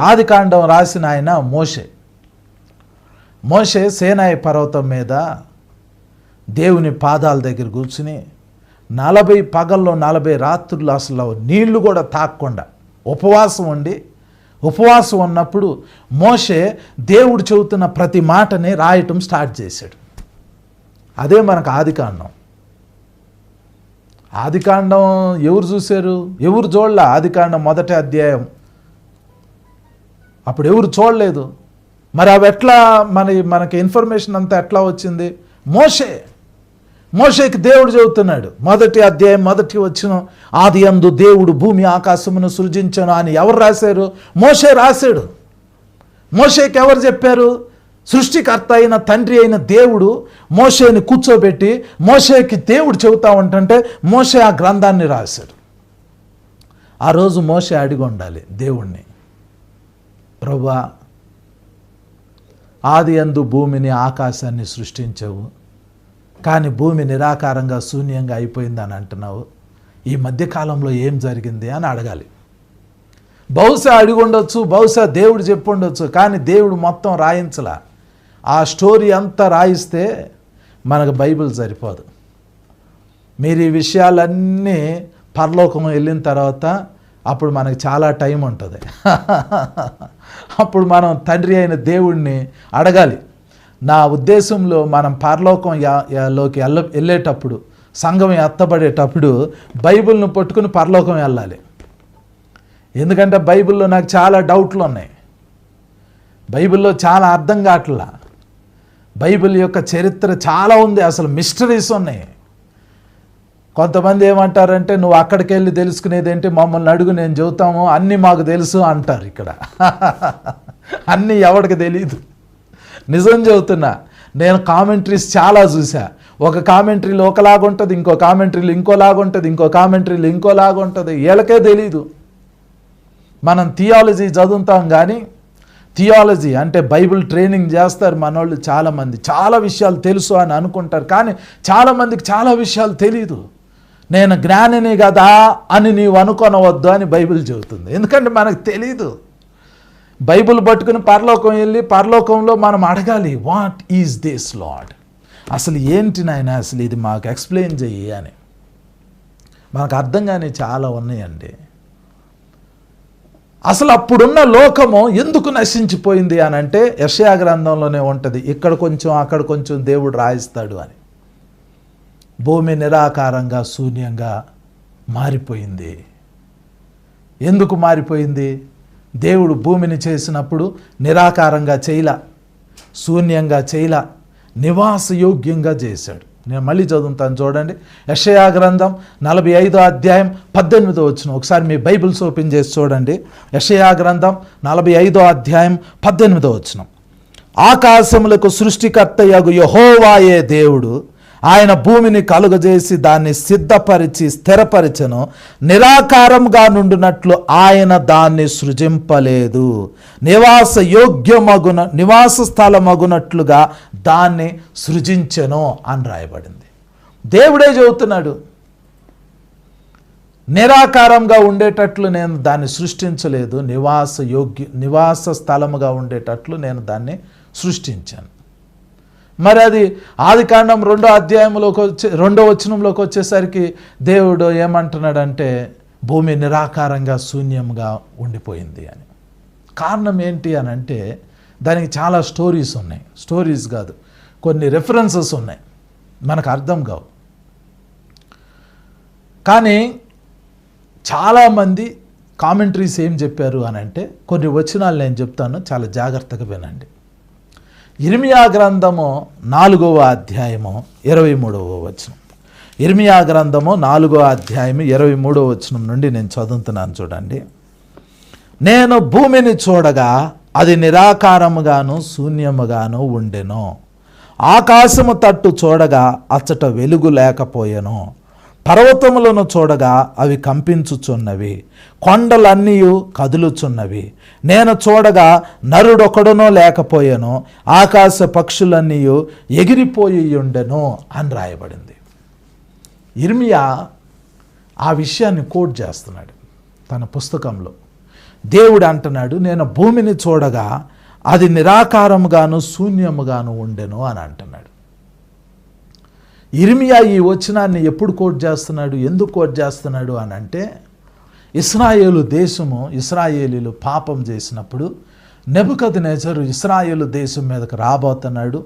ఆది కాండం రాసిన ఆయన మోషే. మోషే సేనాయి పర్వతం మీద దేవుని పాదాల దగ్గర కూర్చుని నలభై పగల్లో నలభై రాత్రులు అసలు నీళ్ళు కూడా తాక్కుండా ఉపవాసం ఉండి ఉపవాసం ఉన్నప్పుడు మోషే దేవుడు చెబుతున్న ప్రతి మాటని రాయటం స్టార్ట్ చేశాడు. అదే మనకు ఆదికాండం ఆదికాండం ఎవరు చూశారు? ఎవరు చూడలే ఆదికాండం మొదటి అధ్యాయం అప్పుడు ఎవరు చూడలేదు. మరి అవి ఎట్లా మన మనకి ఇన్ఫర్మేషన్ అంతా ఎట్లా వచ్చింది? మోషే. మోషేకి దేవుడు చెబుతున్నాడు మొదటి అధ్యాయం మొదటి వచ్చిన ఆది అందు దేవుడు భూమి ఆకాశమును సృజించను అని ఎవరు రాశారు? మోషే రాశాడు. మోషేకి ఎవరు చెప్పారు? సృష్టికర్త అయిన తండ్రి అయిన దేవుడు మోషేని కూర్చోబెట్టి మోషేకి దేవుడు చెబుతా ఉంటుంటే మోషే ఆ గ్రంథాన్ని రాశాడు. ఆ రోజు మోషే అడిగి ఉండాలి దేవుణ్ణి. ప్రభా ఆది అందు భూమిని ఆకాశాన్ని సృష్టించవు కానీ భూమి నిరాకారంగా శూన్యంగా అయిపోయిందని అంటున్నావు. ఈ మధ్యకాలంలో ఏం జరిగింది అని అడగాలి. బహుశా అడిగి ఉండొచ్చు బహుశా దేవుడు చెప్పుండొచ్చు కానీ దేవుడు మొత్తం రాయించలా. ఆ స్టోరీ అంతా రాయిస్తే మనకు బైబిల్ సరిపోదు. మీరు ఈ విషయాలన్నీ పరలోకం వెళ్ళిన తర్వాత అప్పుడు మనకి చాలా టైం ఉంటుంది. అప్పుడు మనం తండ్రి అయిన దేవుణ్ణి అడగాలి. నా ఉద్దేశంలో మనం పరలోకం యా- లోకి వెళ్ళ వెళ్ళేటప్పుడు సంఘం ఎత్తబడేటప్పుడు బైబిల్ను పట్టుకుని పరలోకం వెళ్ళాలి. ఎందుకంటే బైబిల్లో నాకు చాలా డౌట్లు ఉన్నాయి. బైబిల్లో చాలా అర్థం కావట్లా. బైబిల్ యొక్క చరిత్ర చాలా ఉంది. అసలు మిస్టరీస్ ఉన్నాయి. కొంతమంది ఏమంటారంటే నువ్వు అక్కడికి వెళ్ళి తెలుసుకునేది ఏంటి? మమ్మల్ని అడుగు నేను చెబుతాము. అన్నీ మాకు తెలుసు అంటారు ఇక్కడ. అన్నీ ఎవరికి తెలియదు నిజం చెబుతున్నా నేను కామెంట్రీస్ చాలా చూసా ఒక కామెంట్రీలో ఒకలాగా ఉంటుంది ఇంకో కామెంటరీలు ఇంకోలాగా ఉంటుంది ఇంకో కామెంటరీలు ఇంకోలాగా ఉంటుంది. వీళ్ళకే తెలీదు. మనం థియాలజీ చదువుతాం కానీ థియాలజీ అంటే బైబిల్ ట్రైనింగ్ చేస్తారు మనోళ్ళు చాలామంది. చాలా విషయాలు తెలుసు అని అనుకుంటారు కానీ చాలామందికి చాలా విషయాలు తెలియదు నేను జ్ఞానిని కదా అని నీవు అనుకొనవద్దు అని బైబిల్ చెబుతుంది. ఎందుకంటే మనకు తెలీదు. బైబిల్ పట్టుకుని పరలోకం వెళ్ళి పరలోకంలో మనం అడగాలి వాట్ ఈజ్ దిస్ లాడ్ అసలు ఏంటి నాయన అసలు ఇది మాకు ఎక్స్ప్లెయిన్ చెయ్యి అని. మనకు అర్థం కానీ చాలా ఉన్నాయండి. అసలు అప్పుడున్న లోకము ఎందుకు నశించిపోయింది అని అంటే యషయా గ్రంథంలోనే ఉంటుంది. ఇక్కడ కొంచెం అక్కడ కొంచెం దేవుడు రాయిస్తాడు అని. భూమి నిరాకారంగా శూన్యంగా మారిపోయింది. ఎందుకు మారిపోయింది? దేవుడు భూమిని చేసినప్పుడు నిరాకారంగా చేయల శూన్యంగా చేయల నివాసయోగ్యంగా చేశాడు. నేను మళ్ళీ చదువుతాను చూడండి. యషయా గ్రంథం నలభై ఐదో అధ్యాయం పద్దెనిమిదో వచ్చిన ఒకసారి మీ బైబిల్స్ ఓపెన్ చేసి చూడండి. యషయా గ్రంథం నలభై ఐదో అధ్యాయం పద్దెనిమిదో వచ్చిన ఆకాశములకు సృష్టికర్త యగు యహోవాయే దేవుడు. ఆయన భూమిని కలుగజేసి దాన్ని సిద్ధపరిచి స్థిరపరిచను. నిరాకారంగా నుండినట్లు ఆయన దాన్ని సృజింపలేదు. నివాస యోగ్యమగున నివాస స్థలమగునట్లుగా దాన్ని సృజించెను అని రాయబడింది. దేవుడే చెబుతున్నాడు నిరాకారంగా ఉండేటట్లు నేను దాన్ని సృష్టించలేదు. నివాస యోగ్య నివాస స్థలముగా ఉండేటట్లు నేను దాన్ని సృష్టించాను. మరి అది ఆది కాండం రెండో అధ్యాయంలోకి వచ్చే రెండో వచనంలోకి వచ్చేసరికి దేవుడు ఏమంటున్నాడంటే భూమి నిరాకారంగా శూన్యంగా ఉండిపోయింది అని. కారణం ఏంటి అని అంటే దానికి చాలా స్టోరీస్ ఉన్నాయి. స్టోరీస్ కాదు కొన్ని రెఫరెన్సెస్ ఉన్నాయి. మనకు అర్థం కావు. కానీ చాలామంది కామెంటరీస్ ఏం చెప్పారు అని అంటే కొన్ని వచనాలు నేను చెప్తాను చాలా జాగ్రత్తగా వినండి. ఇర్మియా గ్రంథము నాలుగవ అధ్యాయము ఇరవై మూడవ వచనం. ఇర్మియా గ్రంథము నాలుగవ అధ్యాయము ఇరవై మూడవ వచనం నుండి నేను చదువుతున్నాను చూడండి. నేను భూమిని చూడగా అది నిరాకారముగాను శూన్యముగాను ఉండెను. ఆకాశము తట్టు చూడగా అచ్చట వెలుగు లేకపోయెను. పర్వతములను చూడగా అవి కంపించుచున్నవి కొండలన్నీ కదులుచున్నవి. నేను చూడగా నరుడొకడునో లేకపోయాను ఆకాశ పక్షులన్నీ ఎగిరిపోయి ఉండెను అని రాయబడింది. ఇర్మియా ఆ విషయాన్ని కోట్ చేస్తున్నాడు తన పుస్తకంలో. దేవుడు అంటున్నాడు నేను భూమిని చూడగా అది నిరాకారముగాను శూన్యముగాను ఉండెను అని అంటున్నాడు. ఇర్మియా ఈ వచనాన్ని ఎప్పుడు కోట్ చేస్తున్నాడు? ఎందుకు కోట్ చేస్తున్నాడు అని అంటే ఇస్రాయేలు దేశము ఇస్రాయేలీలు పాపం చేసినప్పుడు నెబుకద్ నేచరు ఇస్రాయేలు దేశం మీదకు రాబోతున్నాడు.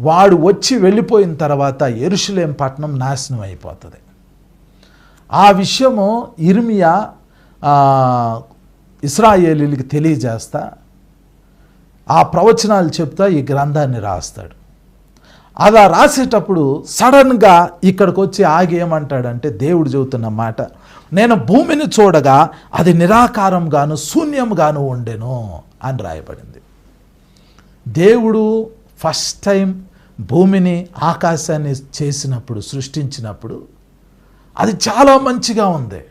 వాడు వచ్చి వెళ్ళిపోయిన తర్వాత ఎరుషులేం పట్టణం నాశనం అయిపోతుంది. ఆ విషయము ఇర్మియా ఇస్రాయేలీలకి తెలియజేస్తా ఆ ప్రవచనాలు చెప్తా ఈ గ్రంథాన్ని రాస్తాడు. అలా రాసేటప్పుడు సడన్గా ఇక్కడికి వచ్చి ఆగి ఏమంటాడంటే దేవుడు చెబుతున్న మాట నేను భూమిని చూడగా అది నిరాకారంగాను శూన్యంగాను ఉండెను అని రాయబడింది. దేవుడు ఫస్ట్ టైం భూమిని ఆకాశాన్ని చేసినప్పుడు సృష్టించినప్పుడు అది చాలా మంచిగా ఉంది.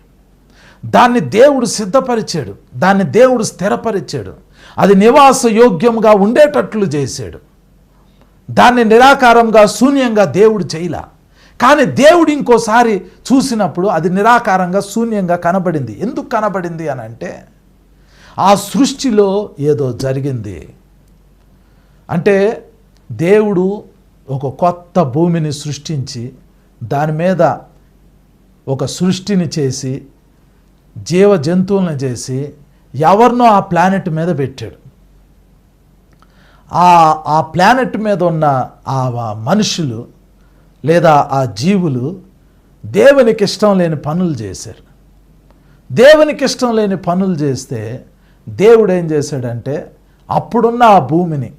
దాన్ని దేవుడు సిద్ధపరిచాడు దాన్ని దేవుడు స్థిరపరిచాడు అది నివాస యోగ్యంగా ఉండేటట్లు చేశాడు. దాన్ని నిరాకారంగా శూన్యంగా దేవుడు చేయలా. కానీ దేవుడు ఇంకోసారి చూసినప్పుడు అది నిరాకారంగా శూన్యంగా కనబడింది ఎందుకు కనబడింది అని అంటే ఆ సృష్టిలో ఏదో జరిగింది. అంటే దేవుడు ఒక కొత్త భూమిని సృష్టించి దాని మీద ఒక సృష్టిని చేసి జీవ జంతువులను చేసి ఎవరినో ఆ ప్లానెట్ మీద పెట్టాడు. ఆ ఆ ప్లానెట్ మీద ఉన్న ఆ మనుషులు లేదా ఆ జీవులు దేవునికి ఇష్టం లేని పనులు చేశారు. దేవునికి ఇష్టం లేని పనులు చేస్తే దేవుడు ఏం చేశాడంటే అప్పుడున్న ఆ భూమిని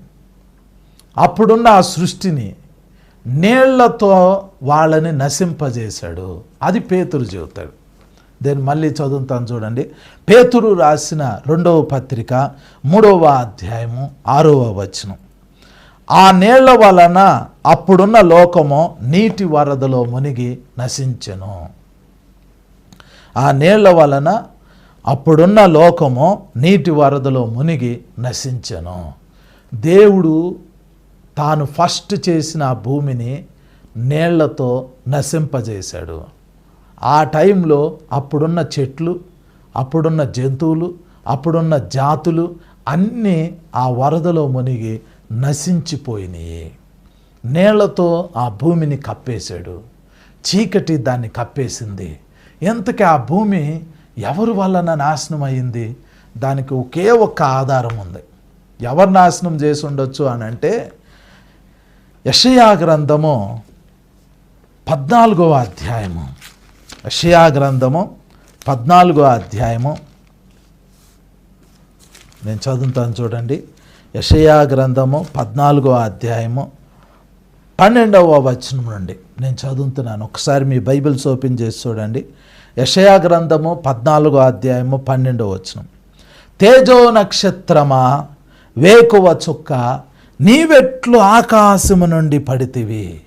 అప్పుడున్న ఆ సృష్టిని నీళ్ళతో వాళ్ళని నశింపజేశాడు. అది పేతురు చెబుతాడు. నేను మళ్ళీ చదువుతాను చూడండి. పేతురు రాసిన రెండవ పత్రిక మూడవ అధ్యాయము ఆరవ వచనం. ఆ నీళ్ళ వలన అప్పుడున్న లోకము నీటి వరదలో మునిగి నశించెను. ఆ నీళ్ళ వలన అప్పుడున్న లోకము నీటి వరదలో మునిగి నశించెను. దేవుడు తాను ఫస్ట్ చేసిన భూమిని నీళ్ళతో నశింపజేశాడు. ఆ టైంలో అప్పుడున్న చెట్లు అప్పుడున్న జంతువులు అప్పుడున్న జాతులు అన్నీ ఆ వరదలో మునిగి నశించిపోయినాయి. నీళ్ళతో ఆ భూమిని కప్పేశాడు. చీకటి దాన్ని కప్పేసింది. ఎంతకీ ఆ భూమి ఎవరి వలన నాశనం అయింది? దానికి ఒకే ఒక్క ఆధారం ఉంది. ఎవరు నాశనం చేసి ఉండొచ్చు అని అంటే యషయా గ్రంథము పద్నాలుగవ అధ్యాయము. యషయా గ్రంథము పద్నాలుగో అధ్యాయము. నేను చదువుతాను చూడండి. యషయా గ్రంథము పద్నాలుగో అధ్యాయము పన్నెండవ వచనం నుండి నేను చదువుతున్నాను. ఒకసారి మీ బైబిల్స్ ఓపెన్ చేసి చూడండి. యషయా గ్రంథము పద్నాలుగో అధ్యాయము పన్నెండవ వచనం. తేజో నక్షత్రమా వేకువ చుక్క నీవెట్లు ఆకాశము నుండి పడితివి.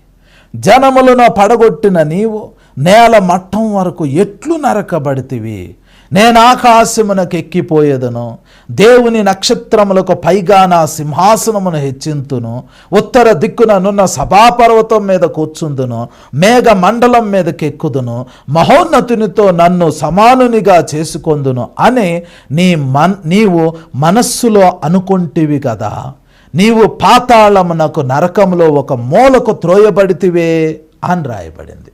జనములను పడగొట్టిన నీవు నేల మట్టం వరకు ఎట్లు నరకబడితివి? నేను ఆకాశమునకు ఎక్కిపోయేదను. దేవుని నక్షత్రములకు పైగా నా సింహాసనమును హెచ్చింతును. ఉత్తర దిక్కున నున్న సభాపర్వతం మీద కూర్చుందును. మేఘ మండలం మీదకి ఎక్కుదును. మహోన్నతునితో నన్ను సమానునిగా చేసుకొందును అని నీ మన్ నీవు మనస్సులో అనుకుంటివి కదా నీవు పాతాళమునకు నరకములో ఒక మూలకు త్రోయబడితివే అని రాయబడింది.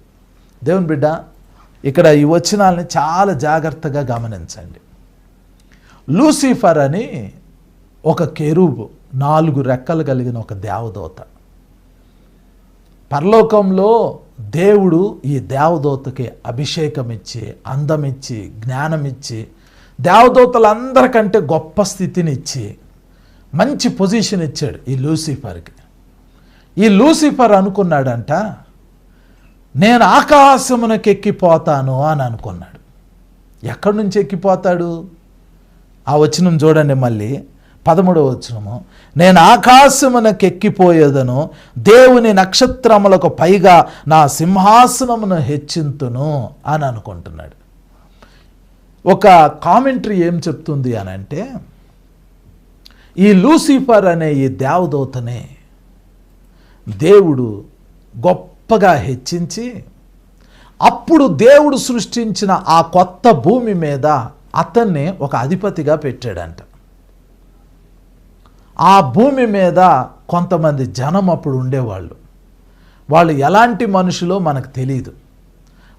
దేవుని బిడ్డ ఇక్కడ ఈ వచనాలని చాలా జాగ్రత్తగా గమనించండి. లూసిఫర్ అని ఒక కెరూబు నాలుగు రెక్కలు కలిగిన ఒక దేవదూత. పరలోకంలో దేవుడు ఈ దేవదూతకి అభిషేకం ఇచ్చి అందమిచ్చి జ్ఞానమిచ్చి దేవదూతలందరికంటే గొప్ప స్థితిని ఇచ్చి మంచి పొజిషన్ ఇచ్చాడు ఈ లూసిఫర్కి. ఈ లూసిఫర్ అనుకున్నాడంట నేను ఆకాశమునకు ఎక్కిపోతాను అని అనుకున్నాడు. ఎక్కడి నుంచి ఎక్కిపోతాడు? ఆ వచనం చూడండి మళ్ళీ. పదమూడవ వచనము. నేను ఆకాశమునకు ఎక్కిపోయేదను దేవుని నక్షత్రములకు పైగా నా సింహాసనమును హెచ్చింతును అని అనుకుంటున్నాడు. ఒక కామెంటరీ ఏం చెప్తుంది అని అంటే ఈ లూసిఫర్ అనే ఈ దేవదూతనే దేవుడు గొప్ప గొప్పగా హెచ్చించి అప్పుడు దేవుడు సృష్టించిన ఆ కొత్త భూమి మీద అతన్ని ఒక అధిపతిగా పెట్టాడంట. ఆ భూమి మీద కొంతమంది జనం అప్పుడు ఉండేవాళ్ళు. వాళ్ళు ఎలాంటి మనుషులో మనకు తెలియదు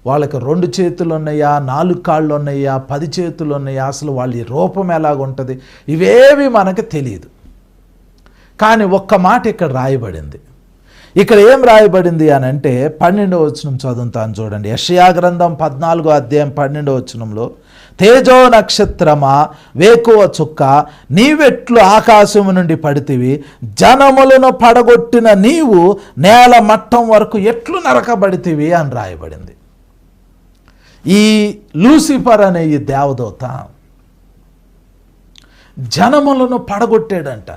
వాళ్ళకి రెండు చేతులు ఉన్నాయా నాలుగు కాళ్ళు ఉన్నాయా పది చేతులు ఉన్నాయా అసలు వాళ్ళ రూపం ఎలాగుంటుంది? ఇవేవి మనకు తెలియదు కానీ ఒక్క మాట ఇక్కడ రాయబడింది. ఇక్కడ ఏం రాయబడింది అని అంటే పన్నెండవ వచనం చదువుతాను చూడండి. యషయా గ్రంథం పద్నాలుగో అధ్యాయం పన్నెండవ వచనంలో తేజో నక్షత్రమా వేకువ చుక్క నీవెట్లు ఆకాశము నుండి పడితివి జనములను పడగొట్టిన నీవు నేల మట్టం వరకు ఎట్లు నరకబడితివి అని రాయబడింది. ఈ లూసిఫర్ అనే ఈ దేవదూత జనములను పడగొట్టాడంట.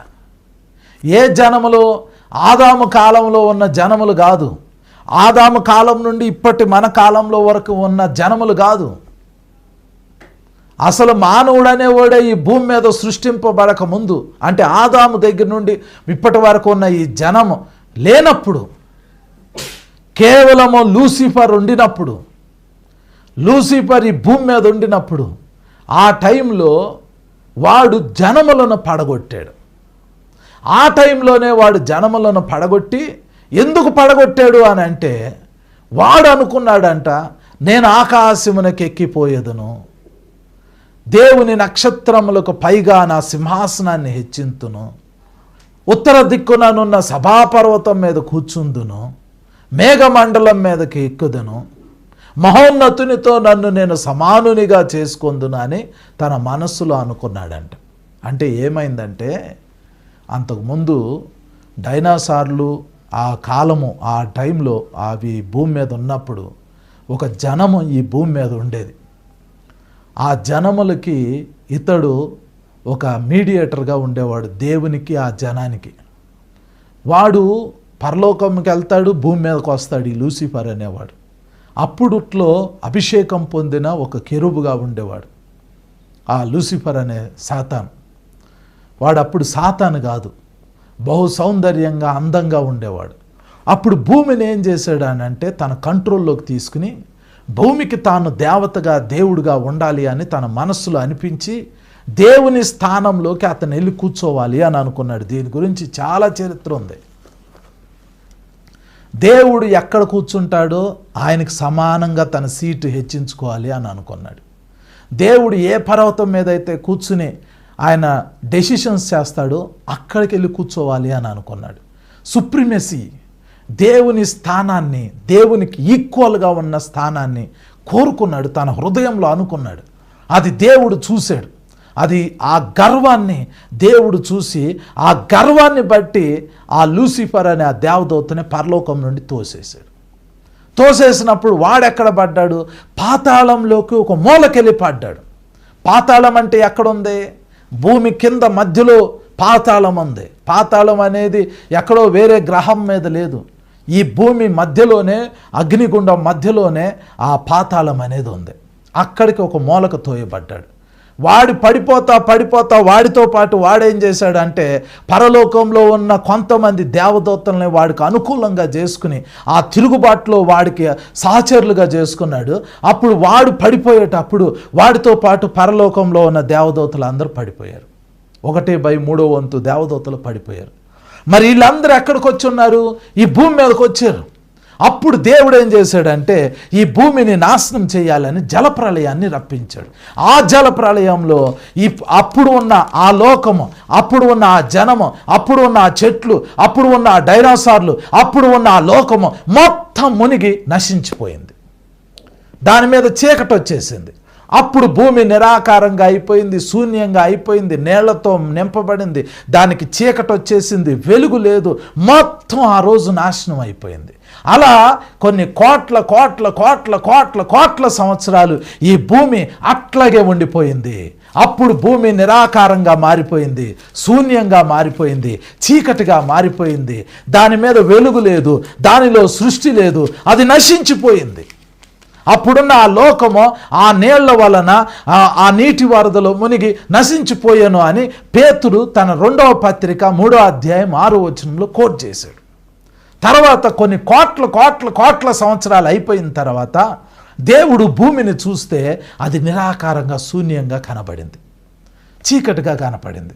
ఏ జనములో ఆదాము కాలంలో ఉన్న జనములు కాదు. ఆదాము కాలం నుండి ఇప్పటి మన కాలంలో వరకు ఉన్న జనములు కాదు. అసలు మానవుడు అనేవాడే ఈ భూమి మీద సృష్టింపబడక ముందు అంటే ఆదాము దగ్గర నుండి ఇప్పటి వరకు ఉన్న ఈ జనము లేనప్పుడు కేవలము లూసిఫర్ ఉండినప్పుడు లూసిఫర్ ఈ భూమి మీద ఉండినప్పుడు ఆ టైంలో వాడు జనములను పడగొట్టాడు. ఆ టైంలోనే వాడు జనములను పడగొట్టి ఎందుకు పడగొట్టాడు అని అంటే వాడు అనుకున్నాడంట నేను ఆకాశమునకు ఎక్కిపోయేదను. దేవుని నక్షత్రములకు పైగా నా సింహాసనాన్ని హెచ్చింతును. ఉత్తర దిక్కుననున్న సభాపర్వతం మీద కూర్చుందును. మేఘమండలం మీదకి ఎక్కుదును. మహోన్నతునితో నన్ను నేను సమానునిగా చేసుకుందును అని తన మనస్సులో అనుకున్నాడంట. అంటే ఏమైందంటే అంతకుముందు డైనాసార్లు ఆ కాలము ఆ టైంలో అవి భూమి మీద ఉన్నప్పుడు ఒక జనము ఈ భూమి మీద ఉండేది. ఆ జనములకి ఇతడు ఒక మీడియేటర్గా ఉండేవాడు దేవునికి ఆ జనానికి. వాడు పరలోకంకి వెళ్తాడు భూమి మీదకి వస్తాడు ఈ లూసిఫర్ అనేవాడు. అప్పుడుట్లో అభిషేకం పొందిన ఒక కెరుబుగా ఉండేవాడు ఆ లూసిఫర్ అనే సాతాన్. వాడు అప్పుడు సాతాను కాదు. బహు సౌందర్యంగా అందంగా ఉండేవాడు. అప్పుడు భూమిని ఏం చేశాడు అని అంటే తన కంట్రోల్లోకి తీసుకుని భూమికి తాను దేవతగా దేవుడుగా ఉండాలి అని తన మనస్సులో అనిపించి దేవుని స్థానంలోకి అతను వెళ్ళి కూర్చోవాలి అని అనుకున్నాడు. దీని గురించి చాలా చరిత్ర ఉంది. దేవుడు ఎక్కడ కూర్చుంటాడో ఆయనకు సమానంగా తన సీటు హెచ్చించుకోవాలి అని అనుకున్నాడు. దేవుడు ఏ పర్వతం మీద అయితే కూర్చుని ఆయన డెసిషన్స్ చేస్తాడో అక్కడికి వెళ్ళి కూర్చోవాలి అని అనుకున్నాడు. సుప్రీమెసీ దేవుని స్థానాన్ని దేవునికి ఈక్వల్గా ఉన్న స్థానాన్ని కోరుకున్నాడు. తన హృదయంలో అనుకున్నాడు. అది దేవుడు చూశాడు. అది ఆ గర్వాన్ని దేవుడు చూసి ఆ గర్వాన్ని బట్టి ఆ లూసిఫర్ అనే ఆ దేవదూతని పరలోకం నుండి తోసేశాడు. తోసేసినప్పుడు వాడెక్కడ పడ్డాడు? పాతాళంలోకి ఒక మూలకెళ్ళి పడ్డాడు. పాతాళం అంటే ఎక్కడుంది? భూమి కింద మధ్యలో పాతాళం ఉంది. పాతాళం అనేది ఎక్కడో వేరే గ్రహం మీద లేదు. ఈ భూమి మధ్యలోనే అగ్నిగుండం మధ్యలోనే ఆ పాతాళం అనేది ఉంది. అక్కడికి ఒక మూలకు తోయబడ్డాడు. వాడు పడిపోతా పడిపోతా వాడితో పాటు వాడేం చేశాడంటే పరలోకంలో ఉన్న కొంతమంది దేవదూతల్ని వాడికి అనుకూలంగా చేసుకుని ఆ తిరుగుబాటులో వాడికి సహచరులుగా చేసుకున్నాడు. అప్పుడు వాడు పడిపోయేటప్పుడు వాడితో పాటు పరలోకంలో ఉన్న దేవదూతలు అందరూ పడిపోయారు. ఒకటే బై మూడో వంతు దేవదూతలు పడిపోయారు. మరి వీళ్ళందరూ ఎక్కడికి వచ్చి ఉన్నారు ఈ భూమి మీదకి వచ్చారు. అప్పుడు దేవుడు ఏం చేశాడంటే ఈ భూమిని నాశనం చేయాలని జలప్రళయాన్ని రప్పించాడు. ఆ జలప్రళయంలో ఈ అప్పుడు ఉన్న ఆ లోకము అప్పుడు ఉన్న ఆ జనము అప్పుడు ఉన్న ఆ చెట్లు అప్పుడు ఉన్న ఆ డైనాసార్లు అప్పుడు ఉన్న ఆ లోకము మొత్తం మునిగి నశించిపోయింది. దాని మీద చీకటి వచ్చేసింది. అప్పుడు భూమి నిరాకారంగా అయిపోయింది శూన్యంగా అయిపోయింది నేళ్ళతో నింపబడింది. దానికి చీకటి వచ్చేసింది వెలుగు లేదు. మొత్తం ఆ రోజు నాశనం అయిపోయింది. అలా కొన్ని కోట్ల కోట్ల కోట్ల కోట్ల కోట్ల సంవత్సరాలు ఈ భూమి అట్లాగే ఉండిపోయింది. అప్పుడు భూమి నిరాకారంగా మారిపోయింది శూన్యంగా మారిపోయింది చీకటిగా మారిపోయింది. దాని మీద వెలుగు లేదు దానిలో సృష్టి లేదు అది నశించిపోయింది. అప్పుడున్న ఆ లోకము ఆ నీళ్ళ వలన ఆ- నీటి వరదలో మునిగి నశించిపోయాను అని పేతుడు తన రెండవ పత్రిక మూడో అధ్యాయం ఆరో వచనంలో కోట్ చేశాడు. తర్వాత కొన్ని కోట్ల కోట్ల కోట్ల సంవత్సరాలు అయిపోయిన తర్వాత దేవుడు భూమిని చూస్తే అది నిరాకారంగా శూన్యంగా కనబడింది. చీకటిగా కనపడింది.